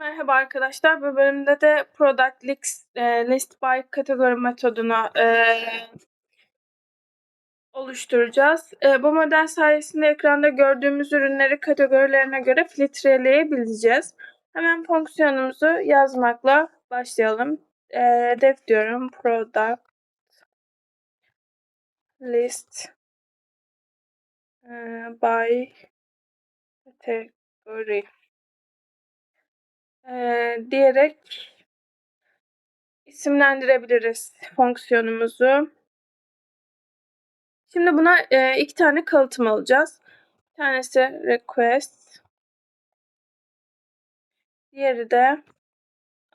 Merhaba arkadaşlar. Bu bölümde de Product List, e, list by kategori metodunu e, oluşturacağız. E, bu model sayesinde ekranda gördüğümüz ürünleri kategorilerine göre filtreleyebileceğiz. Hemen fonksiyonumuzu yazmakla başlayalım. E, def diyorum. Product List e, by Category e, diyerek isimlendirebiliriz fonksiyonumuzu. Şimdi buna e, iki tane kalıtım alacağız. Bir tanesi request. Diğeri de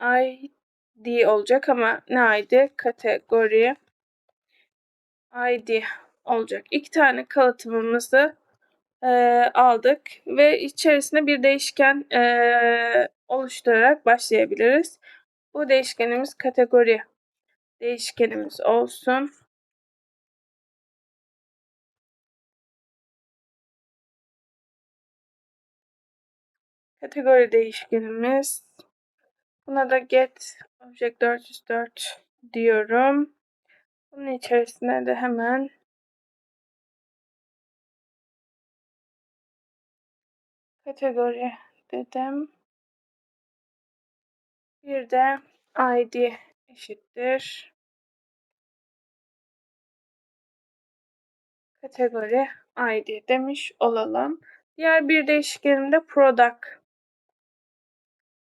id olacak ama ne id? Kategori id olacak. İki tane kalıtımımızı e, aldık ve içerisine bir değişken e, oluşturarak başlayabiliriz. Bu değişkenimiz kategori değişkenimiz olsun. Kategori değişkenimiz. Buna da get object 404 diyorum. Bunun içerisine de hemen kategori dedim. Bir de id eşittir. Kategori id demiş olalım. Diğer bir değişkenim de product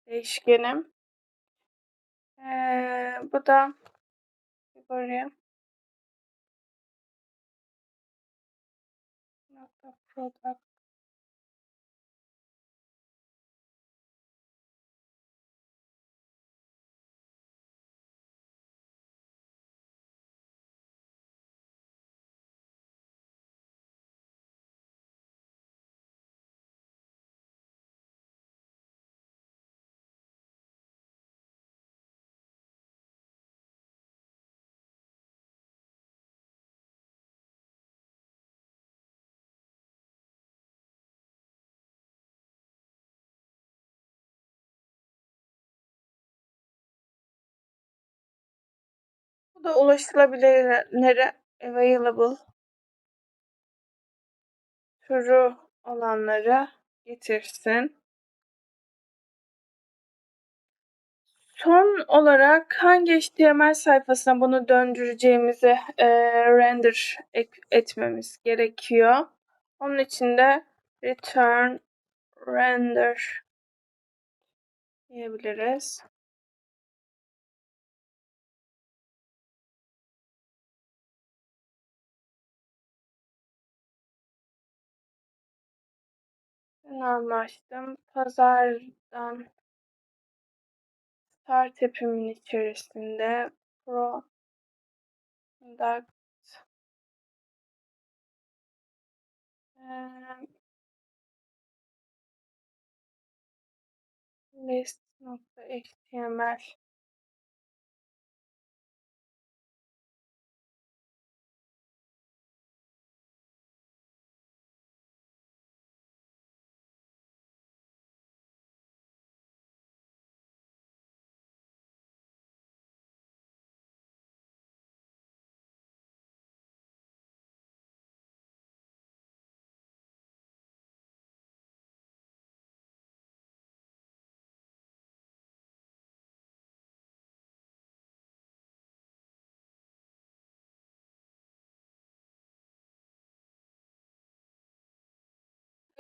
değişkenim. Ee, bu da kategori product da ulaşılabilirlere available türü olanları getirsin. Son olarak hangi HTML sayfasına bunu döndüreceğimizi e, render etmemiz gerekiyor. Onun için de return render diyebiliriz. Ben almıştım. Pazardan start app'imin içerisinde product list.html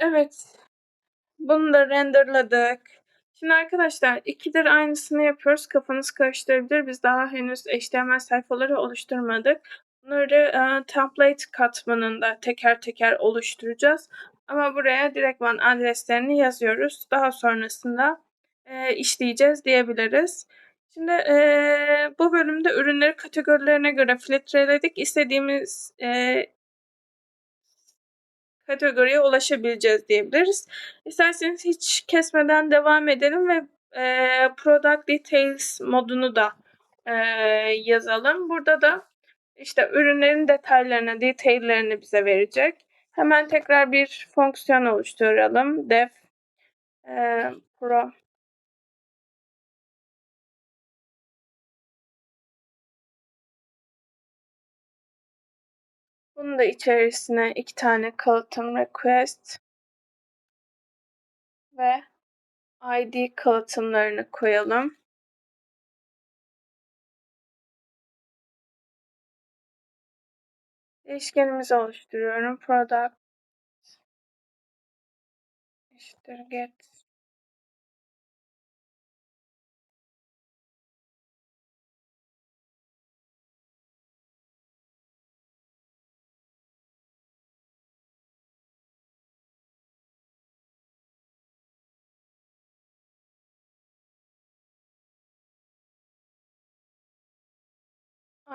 Evet. Bunu da renderladık. Şimdi arkadaşlar ikidir aynısını yapıyoruz. Kafanız karıştırabilir. Biz daha henüz HTML sayfaları oluşturmadık. Bunları e, template katmanında teker teker oluşturacağız. Ama buraya direktman adreslerini yazıyoruz. Daha sonrasında e, işleyeceğiz diyebiliriz. Şimdi e, bu bölümde ürünleri kategorilerine göre filtreledik. İstediğimiz e, kategoriye ulaşabileceğiz diyebiliriz. İsterseniz hiç kesmeden devam edelim ve e, Product Details modunu da e, yazalım. Burada da işte ürünlerin detaylarını, detaillerini bize verecek. Hemen tekrar bir fonksiyon oluşturalım. Def e, pro Bunu da içerisine iki tane kalıtım request ve ID kalıtımlarını koyalım. Değişkenimizi oluşturuyorum. Product eşittir get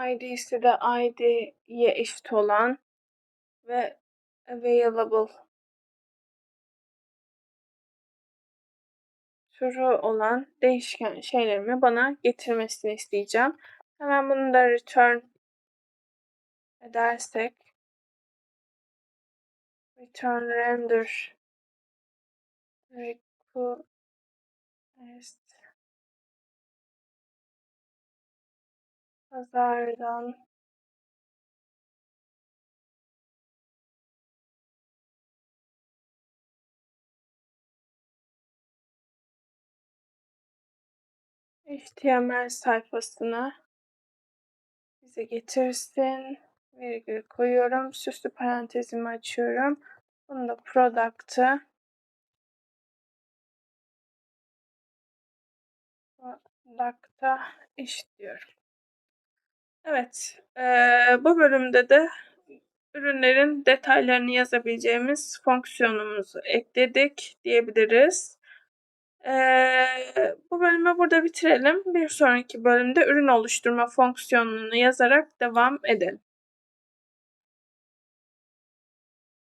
ID'si de ID'ye eşit olan ve available türü olan değişken şeylerimi bana getirmesini isteyeceğim. Hemen bunu da return edersek return render request pazardan HTML sayfasına bize getirsin. Virgül koyuyorum. Süslü parantezimi açıyorum. Bunu da product'ı product'a eşitliyorum. Evet. E, bu bölümde de ürünlerin detaylarını yazabileceğimiz fonksiyonumuzu ekledik diyebiliriz. Ee, bu bölümü burada bitirelim. Bir sonraki bölümde ürün oluşturma fonksiyonunu yazarak devam edelim.